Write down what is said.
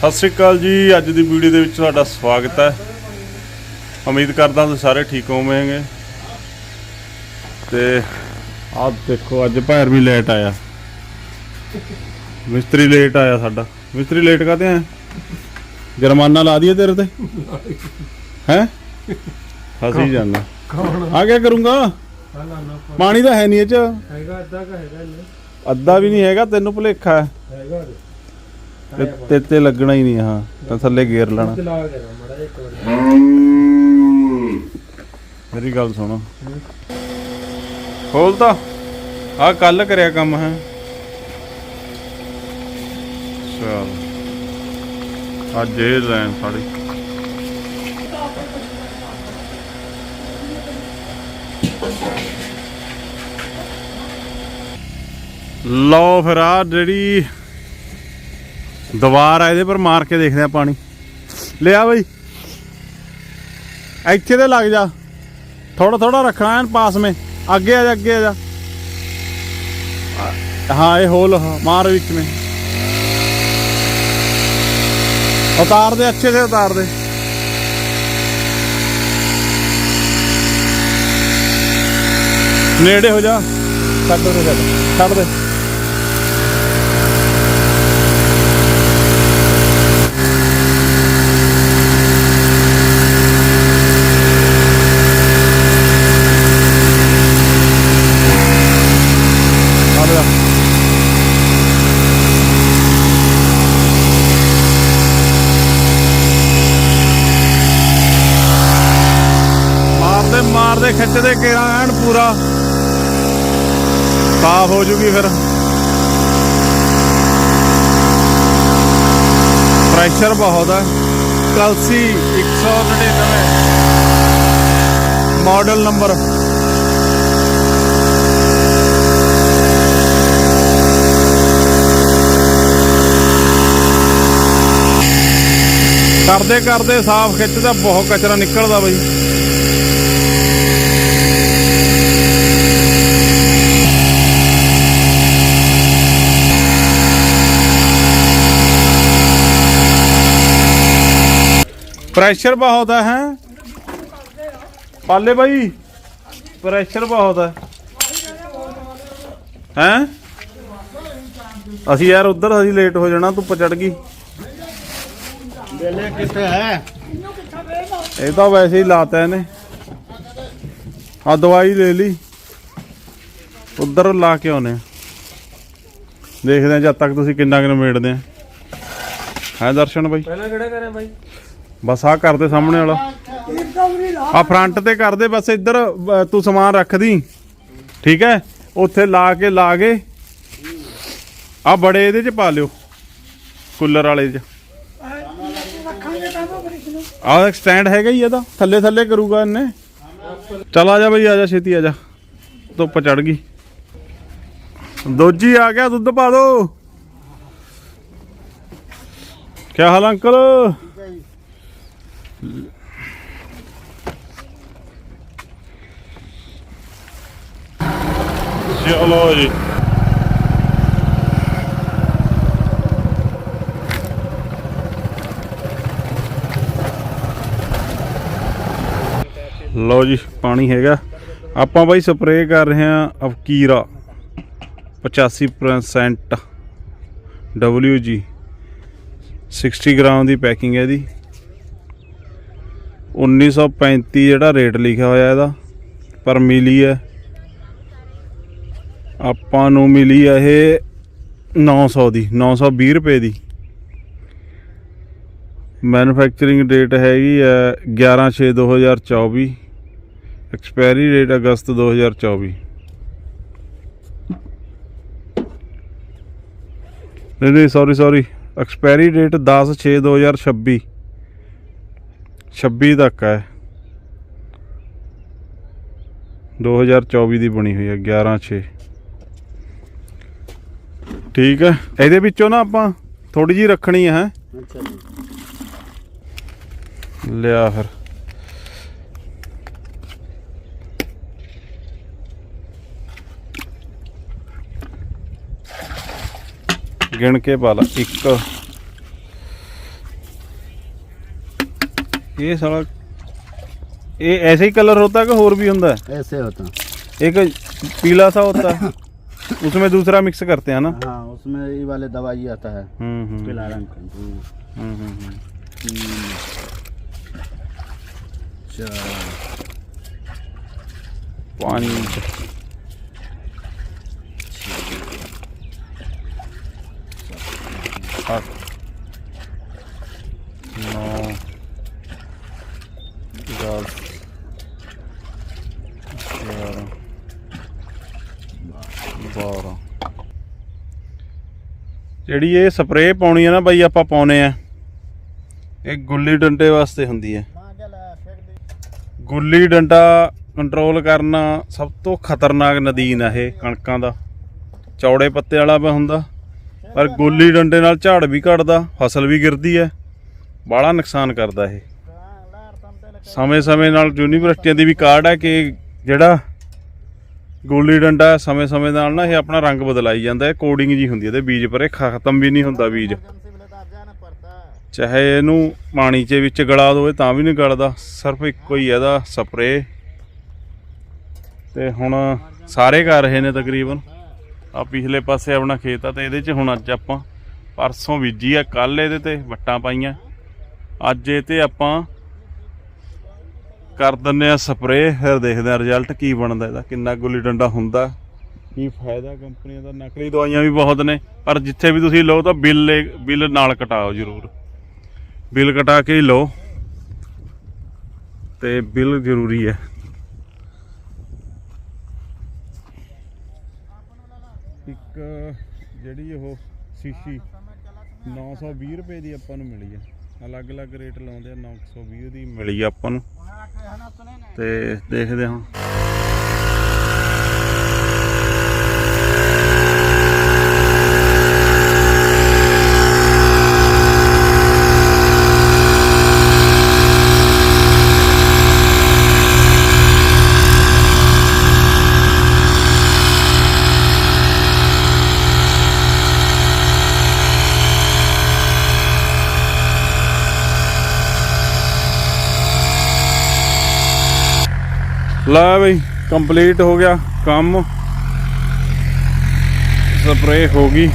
ਸਤਿ ਸ਼੍ਰੀ ਅਕਾਲ ਜੀ ਅੱਜ ਦੀ ਵੀਡੀਓ ਦੇ ਵਿੱਚ ਤੁਹਾਡਾ ਸਵਾਗਤ ਹੈ। ਉਮੀਦ ਕਰਦਾ ਤੁਸੀਂ ਸਾਰੇ ਠੀਕ ਹੋਵੋਗੇ। ਤੇ ਆਹ ਦੇਖੋ ਅੱਜ ਭੈਰ ਵੀ ਲੇਟ ਆਇਆ। ਮਿਸਤਰੀ ਲੇਟ ਆਇਆ ਸਾਡਾ। ਮਿਸਤਰੀ ਲੇਟ ਕਾਤੇ ਆਇਆ? ਜੁਰਮਾਨਾ ਲਾ ਦਈਏ ਤੇਰੇ ਤੇ। ਹੈ? ਫਸੀ ਜਾਣਾ ਆ ਕੀ ਕਰੂੰਗਾ? ਪਾਣੀ ਤਾਂ ਹੈ ਨਹੀਂ ਇਹ ਚ। ਹੈਗਾ ਅੱਧਾ ਕਾ ਹੈਗਾ ਇਹਨੇ। ਅੱਧਾ ਵੀ ਨਹੀਂ ਹੈਗਾ ਤੈਨੂੰ ਭੁਲੇਖਾ ਹੈ। ਹੈਗਾ। ਤੇ ਤੇ ਤੇ ਲੱਗਣਾ ਹੀ ਨਹੀਂ ਹਾਂ। ਤਾਂ ਥੱਲੇ ਗੇਰ ਲੈਣਾ। ਚਲਾ ਕੇ ਨਾ ਮੜਾ ਇੱਕ ਵਾਰ। ਮੇਰੀ ਗੱਲ ਸੁਣੋ। ਖੋਲ ਤਾਂ। ਆ ਕੱਲ ਕਰਿਆ ਕੰਮ ਹੈ। ਚਲ। ਅੱਜ ਇਹ ਲੈਣ ਸਾਡੀ। ਲਓ ਫਿਰ ਆ ਜਿਹੜੀ ਦੀਵਾਰ ਆ, ਇਹਦੇ ਪਰ ਮਾਰ ਕੇ ਦੇਖਦੇ ਆ ਪਾਣੀ। ਲਿਆ ਬਈ। ਇੱਥੇ ਤੇ ਲੱਗ ਜਾ। ਥੋੜਾ ਥੋੜਾ ਰੱਖਣਾ ਐਨ ਪਾਸ ਮੇ। ਅੱਗੇ ਆ ਜਾ, ਅੱਗੇ ਆ ਜਾ। ਹਾਂ, ਇਹ ਹੋਲ ਮਾਰ ਵਿੱਚ ਮੇ। ਉਤਾਰ ਦੇ ਅੱਛੇ ਸੇ ਉਤਾਰ ਦੇ ਨੇੜੇ ਹੋ ਜਾ। ਛੱਡ ਦੇ। ਛੱਡ ਦੇ। ਲਾ ਲਿਆ ਮਾਰਦੇ ਮਾਰਦੇ, ਖਿੱਚਦੇ, ਕੇਰਾ ਐਨ ਪੂਰਾ। ਸਾਫ਼ ਹੋ ਜੂਗੀ ਫਿਰ। ਪ੍ਰੈਸ਼ਰ ਬਹੁਤ ਹੈ ਕਲਸੀ 199 ਮਾਡਲ ਨੰਬਰ ਕਰਦੇ ਕਰਦੇ ਸਾਫ਼ ਖਿੱਚਦਾ ਬਹੁਤ ਕਚਰਾ ਨਿਕਲਦਾ ਬਈ। ਪ੍ਰੈਸ਼ਰ ਬਹੁਤ ਹੈ ਹੈ? ਪਾਲੇ ਬਾਈ ਪ੍ਰੈਸ਼ਰ ਬਹੁਤ ਹੈ। ਹੈ? ਅਸੀਂ ਯਾਰ ਉਧਰ ਅਸੀਂ ਲੇਟ ਹੋ ਜਾਣਾ, ਧੁੱਪ ਚੜ ਗਈ। ਬੇਲੇ ਕਿੱਥੇ ਹੈ? ਇਹ ਤਾਂ ਵੈਸੇ ਹੀ ਲਾਤਾ ਇਹਨੇ। ਆ ਦਵਾਈ ਲੈ ਲਈ। ਉਧਰ ਲਾ ਕੇ ਆਉਨੇ ਆ। ਦੇਖਦੇ ਆ ਜਦ ਤੱਕ ਤੁਸੀਂ ਕਿੰਨਾ ਕਿਨ ਮੇੜਦੇ ਆ। ਹੈ ਦਰਸ਼ਨ ਬਾਈ? ਪਹਿਲਾਂ ਕਿਹੜਾ ਕਰਿਆ ਬਾਈ? ਬਸ ਆ ਕਰਦੇ ਸਾਹਮਣੇ ਵਾਲਾ। ਆ ਫਰੰਟ ਤੇ ਕਰਦੇ ਬਸ ਇੱਧਰ ਤੂੰ ਸਮਾਨ ਰੱਖ ਦੀ ਠੀਕ ਹੈ? ਉੱਥੇ ਲਾ ਕੇ ਲਾ ਕੇ। ਆ ਬੜੇ ਇਹਦੇ ਚ ਪਾ ਲਿਓ। ਕੂਲਰ ਵਾਲੇ ਚ। ਆ ਸਟੈਂਡ ਹੈਗਾ ਹੀ ਇਹਦਾ, ਥੱਲੇ ਥੱਲੇ ਕਰੂਗਾ ਇਹਨੇ। ਚਲ ਆ ਜਾ ਬਈ, ਆ ਜਾ ਛੇਤੀ, ਆ ਜਾ। ਧੁੱਪ ਚੜ ਗਈ। ਦੋਜੀ ਆ ਗਿਆ, ਦੁੱਧ ਪਾ ਦੋ। ਕੀ ਹਾਲ ਅੰਕਲ? ਚਲੋ ਜੀ। ਲਓ ਜੀ, ਪਾਣੀ ਹੈਗਾ। ਆਪਾਂ ਬਾਈ ਸਪਰੇਅ ਕਰ ਰਹੇ ਹਾਂ ਅਵਕੀਰਾ 85% WG 60 ਗ੍ਰਾਮ ਦੀ ਪੈਕਿੰਗ ਹੈ ਇਹਦੀ। 1935 ਜਿਹੜਾ ਰੇਟ ਲਿਖਿਆ ਹੋਇਆ ਇਹਦਾ, ਪਰ ਮਿਲੀ ਹੈ। ਆਪਾਂ ਨੂੰ ਮਿਲੀ ਹੈ ਇਹ 900 ਦੀ 920 ਰੁਪਏ ਦੀ। ਮੈਨੂਫੈਕਚਰਿੰਗ ਡੇਟ ਹੈਗੀ ਹੈ 11/6/2024 ਐਕਸਪਾਇਰੀ ਡੇਟ ਅਗਸਤ 2024 ਨਹੀਂ ਨਹੀਂ ਸੌਰੀ ਸੌਰੀ ਐਕਸਪਾਇਰੀ ਡੇਟ 10/6/2026 26 ਤੱਕ ਹੈ। 2024 ਦੀ ਬਣੀ ਹੋਈ ਹੈ 11/6 ਠੀਕ ਹੈ। ਇਹਦੇ ਵਿੱਚੋਂ ਨਾ ਆਪਾਂ ਥੋੜੀ ਜੀ ਰੱਖਣੀ ਹੈ। ਅੱਛਾ ਜੀ। ਲਿਆ ਫਿਰ। ਗਿਣ ਕੇ ਪਾ ਲਾ ਇੱਕ ਇਹ ਸਾਲਾ ਇਹ ऐसे ही कलर होता है कि और भी होता है ऐसे होता एक पीला सा होता है उसमें दूसरा मिक्स करते हैं ना हाँ उसमें ये वाले दवाई आता है हम्म हम्म पीला रंग का दो, हम्म, हम्म, हम्म। तीन चार पाँच 7 9 10 ਜਿਹੜੀ ਇਹ ਸਪਰੇਅ ਪਾਉਣੀ ਹੈ ਨਾ ਬਾਈ ਆਪਾਂ ਪਾਉਨੇ ਆ। ਇਹ ਗੁੱਲੀ ਡੰਡੇ ਵਾਸਤੇ ਹੁੰਦੀ ਹੈ। ਗੁੱਲੀ ਡੰਡਾ ਕੰਟਰੋਲ ਕਰਨਾ ਸਭ ਤੋਂ ਖਤਰਨਾਕ ਨਦੀਨ ਆ ਇਹ ਕਣਕਾਂ ਦਾ। ਚੌੜੇ ਪੱਤੇ ਵਾਲਾ ਹੁੰਦਾ। ਪਰ ਗੋਲੀ ਡੰਡੇ ਨਾਲ ਝਾੜ ਵੀ ਘਟਦਾ ਫਸਲ ਵੀ ਗਿਰਦੀ ਹੈ। ਬਾਹਲਾ ਨੁਕਸਾਨ ਕਰਦਾ ਇਹ। ਸਮੇਂ-ਸਮੇਂ ਨਾਲ ਯੂਨੀਵਰਸਿਟੀਆਂ ਦੀ ਵੀ ਕਾਰਡ ਹੈ ਕਿ ਜਿਹੜਾ ਗੋਲੀ ਡੰਡਾ ਸਮੇਂ-ਸਮੇਂ ਨਾਲ ਨਾ ਇਹ ਆਪਣਾ ਰੰਗ ਬਦਲਾਈ ਜਾਂਦਾ ਹੈ। ਕੋਡਿੰਗ ਜੀ ਹੁੰਦੀ ਹੈ ਤੇ ਬੀਜ ਪਰ ਇਹ ਖਤਮ ਵੀ ਨਹੀਂ ਹੁੰਦਾ ਬੀਜ। ਚਾਹੇ ਇਹਨੂੰ ਪਾਣੀ 'ਚ ਵਿੱਚ ਗਲਾ ਦੋਏ ਤਾਂ ਵੀ ਨਹੀਂ ਗਲਦਾ। ਸਿਰਫ ਇੱਕੋ ਹੀ ਇਹਦਾ ਸਪਰੇ ਤੇ ਹੁਣ ਸਾਰੇ ਕਰ ਰਹੇ ਨੇ ਤਕਰੀਬਨ। ਆ ਪਿਛਲੇ ਪਾਸੇ ਆਪਣਾ ਖੇਤ ਆ ਤੇ ਇਹਦੇ 'ਚ ਹੁਣ ਅੱਜ ਆਪਾਂ ਪਰਸੋਂ ਬੀਜੀ ਆ ਕੱਲ ਇਹਦੇ ਤੇ ਵੱਟਾਂ ਪਾਈਆਂ। ਅੱਜ ਇਹ ਤੇ ਆਪਾਂ ਕਰ ਦਿੰਨੇ ਆ ਸਪਰੇ ਫਿਰ ਦੇਖਦੇ ਆ ਰਿਜ਼ਲਟ ਕੀ ਬਣਦਾ ਇਹਦਾ, ਕਿੰਨਾ ਗੁੱਲੀ ਡੰਡਾ ਹੁੰਦਾ, ਕੀ ਫਾਇਦਾ ਕੰਪਨੀਆਂ ਦਾ, ਨਕਲੀ ਦਵਾਈਆਂ ਵੀ ਬਹੁਤ ਨੇ, ਪਰ ਜਿੱਥੇ ਵੀ ਤੁਸੀਂ ਲਓ ਤਾਂ ਬਿੱਲ ਬਿੱਲ ਨਾਲ ਕਟਾਓ ਜ਼ਰੂਰ। ਬਿੱਲ ਕਟਾ ਕੇ ਹੀ ਲਓ। ਤੇ ਬਿੱਲ ਜ਼ਰੂਰੀ ਹੈ ਇੱਕ ਜਿਹੜੀ ਉਹ ਸ਼ੀਸ਼ੀ 920 ਰੁਪਏ ਦੀ ਆਪਾਂ ਨੂੰ ਮਿਲੀ ਹੈ ਅਲੱਗ-ਅਲੱਗ ਰੇਟ ਲਾਉਂਦੇ ਆ 920 ਦੀ ਮਿਲੀ ਆ ਆਪਾਂ ਨੂੰ? ਤੇ ਦੇਖਦੇ ਹਾਂ। ਲੈ ਬਈ ਕੰਪਲੀਟ ਹੋ ਗਿਆ ਕੰਮ। ਸਪਰੇ ਹੋ ਗਈ।